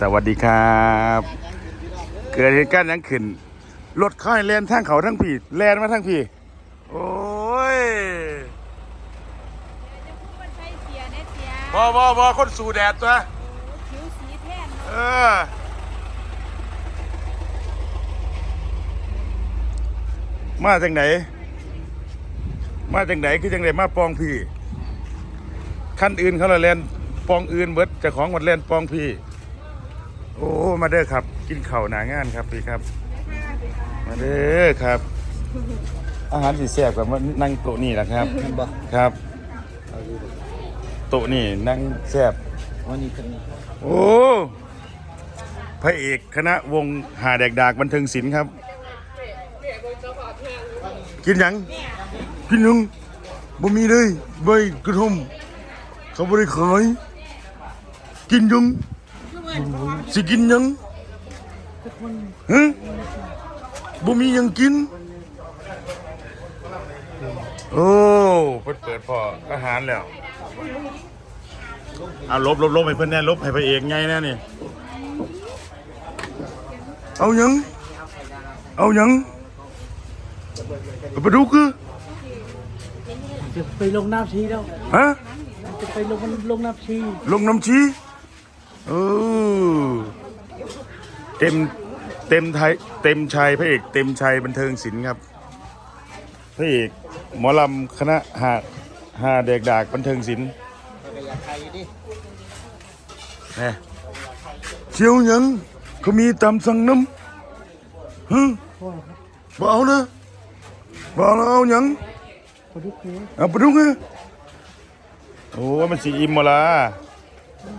สวัสดีครับ เกิดเหตุการณ์หยังขึ้นรถค่อยแลนทั้งเขาทั้งพี่แลนมาทั้งพี่โอ้ยจะพูดว่าใช่เสียเนี่ยเสียบอบอบอคนสู่แดดตัวผิวสีแทนเอเนาะอมาจากไหน มาจากไหนคือจังไหนมาปองพี่ขั้นอื่นเขาละแลนปองอื่นเบิดเจะของหมดแลนปองพี่ โอ้ มาเด้อครับ กินข้าวหนางานครับพี่ครับ มาเด้อครับ อาหารสีแซ่บกับมานั่งโต๊ะนี่แหละครับบ่ ครับโต๊ะนี่นั่งแซ่บ วันนี้คนนี้โอ้ พระเอกคณะวงหาแดกดากบันเทิงศิลป์ครับ กินหยัง กินหยังบ่มีเลยใบกระท่อมเขาบ่ได้ขายกินหยัง สิกินหยังฮะบ่มีหยังกิน โอ้เปิดเปิดพออาหารแล้วเอาลบลบลบให้เพื่อนแน่ลบให้พระเอกไงแน่นี่ เอาหยัง เอาหยังเอาไปดูคือจะไปลงน้ำชีแล้ว ฮะ จะไปลงลงน้ำชี ลงน้ำชี เออเต็มเต็มไทยเต็มชัยพระเอกเต็มชัยบันเทิงศิลป์ครับพระเอกหมอลำคณะหาหาเด็กดากบันเทิงศิลป์ไปอยากไทยดิแหน่เชียวหยังเขามีตำสั่งน้ำฮะพ่อบ่เอานะบ่เอาแล้วเอาหยังพอดุกเนี่ยเอาไปดูไงโอ้ยมันสีอิ่มหมาละกิน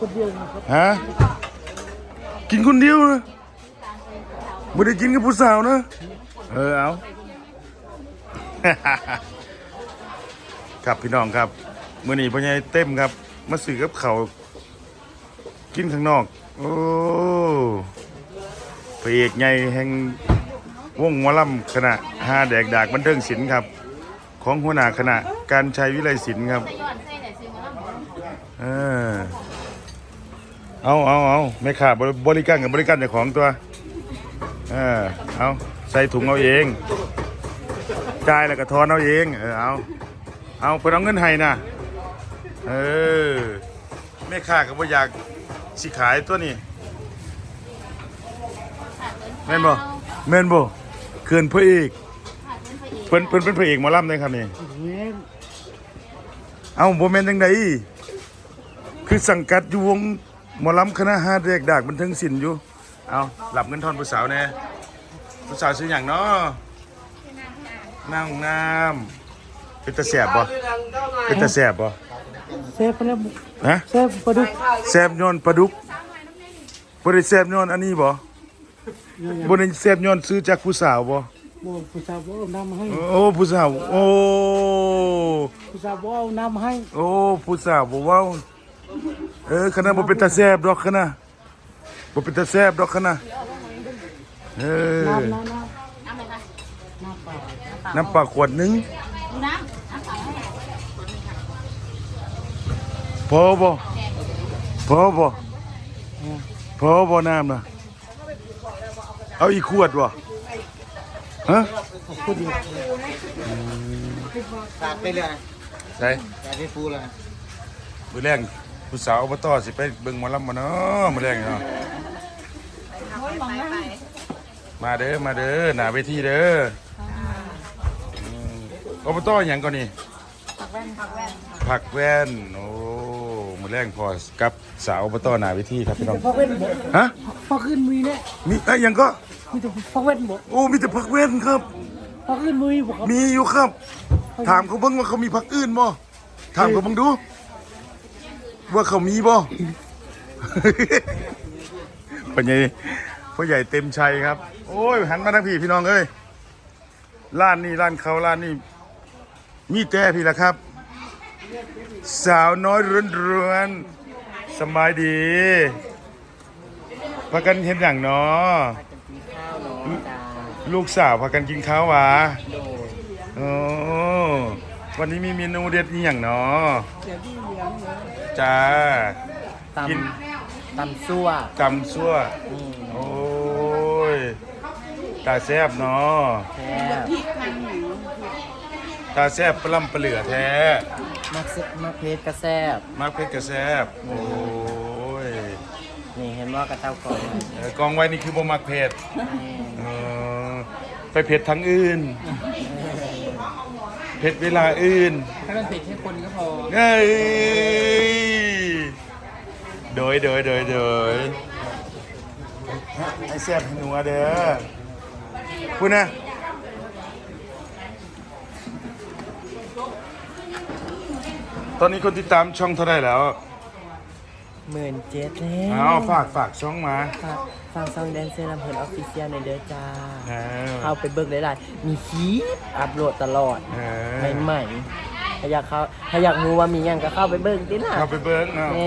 คนเดียวนะครับฮะกินคนเดียวนะไม่ได้กินกับผู้สาวนะ เออเอาครับพี่น้องครับมื่อนี้พ่อใหญ่เต็มครับ มาสื่อกับเขากินข้างนอก โอ้พระเอกใหญ่แห่งวงมอลำคณะห้าแดกดากบันเทิงศิลป์ครับ ของหัวหน้าคณะการชัยวิไลศิลป์ครับ ออเอาเอาเอาไม่ขาดบริการกับบริการเจ้าของตัวเออเอาใส่ถุงเอาเองจ่ายแล้วก็ทอนเอาเองเออเอาเอาเพิ่นเอาเงินให้นะเออแม่ค้าก็บ่อยากสิขายตัวนี้แม่นบ่แม่นบ่เกินพระเอกเพิ่นเพิ่นเป็นพระเอกหมอลำเลยครับนี่เว้นเอ้าโมเมนต์ยังไง คือสังกัดอยู่วงหมอลำคณะฮาเด็กดากบันเทิงศิลป์อยู่ เอาหลับเงินทอนผู้สาวแน่ผู้สาวชื่ออย่างเนาะนางน้ำเป็นตาแสบบ่เป็นตาแสบบ่เซฟไปแล้วฮะเซฟปลาดุกแสบย้อนปลาดุกบ่ได้แสบย้อนอันนี้บ่บ่ได้แสบย้อนซื้อจากผู้สาวบ่บ่ผู้สาวบ่เอาน้ำมาให้โอ้ผู้สาวโอ้ผู้สาวบ่เอาน้ำมาให้โอ้ผู้สาวบ่เว้า เออคณะบ่เป็นตาแสบดอกคณะบ่เป็นตาแสบดอกคณะเออน้ำน้ำน้น้ำอะไรคะำน้ำเปล่าน้ำปลาขวดหนึงดูน้ำน้ำเปล่าให้พอบ่พอบ่พอบ่น้ำน่ะเอาอีกขวดบ่ฮะคนเดียวขาดไปเลยนะใส่ขาดไปฟูเลยนะมื้อแรง ผู้สาวอบตสิไปเบิ่งหมอลำบ่เนาะมื้อแรงเนาะมาเด้อมาเด้อหน้าเวทีเด้ออืมอบตหยังก่อนนี่ผักแว่นผักแว่นผักแว่นโอ้มือแรงพอกับสาวอบตหนาเวิธีครับพี่น้องฟักเว้นบ่ฮะฟักขึ้นมีเนี่ยมีไอ้ยยังก็มีแต่ฟักเว้นบ่โอ้มีแต่ผักแว่นครับฟักขึ้นมีบ่ครับมีอยู่ครับ ถามเขาเบิ่งว่าเขามีผักอื่นบ่ถามเขาเบิ่งดู ว่าเขามีบ่ พ่อใหญ่พ่อใหญ่เต็มชัยครับ โอ้ย หันมาทางพี่พี่น้องเอ้ยร้านนี้ร้านเขาร้านนี้มีแต่พี่ละครับ สาวน้อยร้อนร้อนๆสำบายดีพากันเห็นอย่างเนาะข้าวหนอจ้าลูกสาวพากันกินข้าวหวาโดยโอ้วันนี้มีเมนูเด็ดนี่อย่างเนาะ เดี๋ยวที่เหลืองเลยจ้าตำกินตำซั่วจำซั่ว อืมโอ้ย ตาแซบเนาะแซ่บตาแซบปลำปลาเหลือแท้ มักเซมักเพชรกระแซ่บมากเพชรกระแซบ โอ้ยนี่เห็นว่ากระเจ้าก่อนเออกองไว้นี่คือบ่มักเผ็ดเออไปเผ็ดทั้งอื่น เผ็ดเวลาอื่นถ้ามันเผ็ดแค่คนก็พอ เอ้ย โดยโดยโดยโดยให้แซ่บให้หนัวเด้อพูดนะตอนนี้คนติดตามช่องเท่าไหร่แล้วหมื่นเจ็ดแล้วเอาฝากฝากช่องมา ฝากฝากซองแดนเซอร์ลำเพลินออฟฟิเชียลในเด้อจ้าเออ เข้าไปเบิกหลายๆมีคลิปอัพโหลดตลอด เออใหม่ๆถ้าอยากเข้าถ้าอยากรู้ว่ามีหยังก็เข้าไปเบิ่งตินะเข้าไปเบิ้งเนาะแหม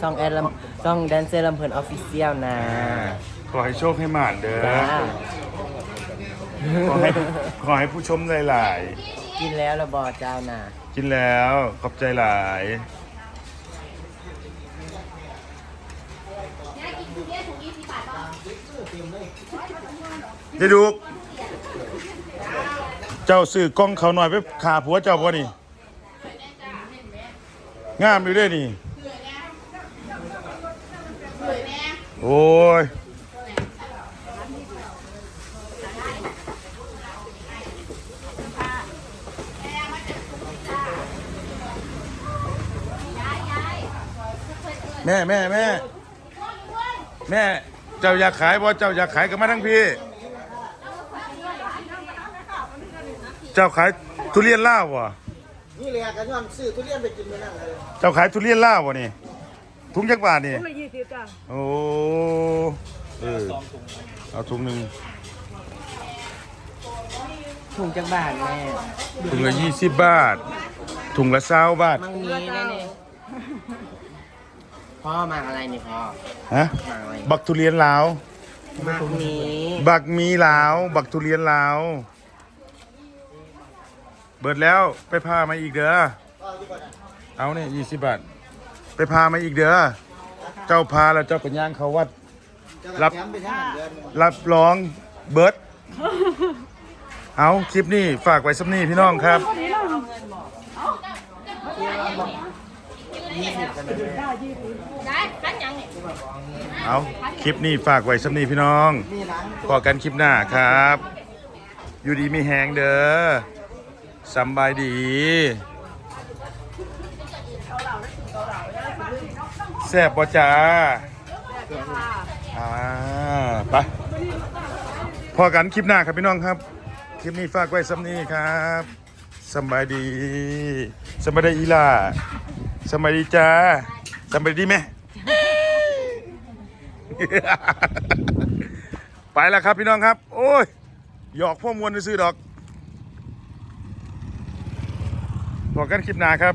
ซองแอดลำซองแดนเซอร์ลำเพลินออฟฟิเชียลนะ อ่าขอให้โชคให้หมานเด้อ จ้า ขอให้ขอให้ผู้ชมหลาย กินแล้วระบอเจ้าน่ะๆ กินแล้วขอบใจหลายยายดูกเจ้าซื้อกล้องเขาหน่อยไปขาผัวเจ้าบ่นี่ งามอยู่เด้วยนี่ โอ้ยแม่แม่แม่แม่ เจ้าอยากขายบ่เจ้าอยากขายกันมาทั้งพี่ เจ้าขายทุเรียนล่าวบ่นี่เลยกันย้อนซื้อทุเรียนไปกินมื้อนั้นเลยเจ้าขายทุเรียนล่าวบ่นี่ ถุงจักบาทนี่ไม่ยี่สิบจ้ะโอ้ เออ เอาถุงหนึ่งถุงจักบาทแม่ถุงละยี่สิบบาท ถุงละเศร้าบาท มังมีแน่นี่พ่อมาอะไรนี่พ่อฮะ มาอะไรบักทุเรียนลาวมังมีบักมีลาว บักทุเรียนลาว เบิดแล้วไปพามาอีกเด้อ เอาเนี่ยยี่สิบบาท ไปพามาอีกเด้อเจ้าพาแล้วเจ้าก็ย่างเขาวัด รับแถมไปทั้งเดือนรับรองเบิร์ดเอาคลิปนี้ฝากไว้สักนี่พี่น้องครับยี่สิบกันเลยได้คันยังเนี่ยเอาคลิปนี้ฝากไว้สักนี่พี่น้องนี่ร้านพอกันคลิปหน้าครับ อยู่ดีมีแหงเด้อสำบายดี แซ่บปะจ้าอ่าไปพอกันคลิปหน้าครับพี่น้องครับ คลิปนี้ฝากไว้สำนี้ครับสำบายดีสำบายดีอีหล่าสำบายดีจ้าสำบายดีไหมไปแล้วครับพี่น้องครับ โอ้ย หยอกพ่อมวลซื้อดอกบอกกันคลิปหน้าครับ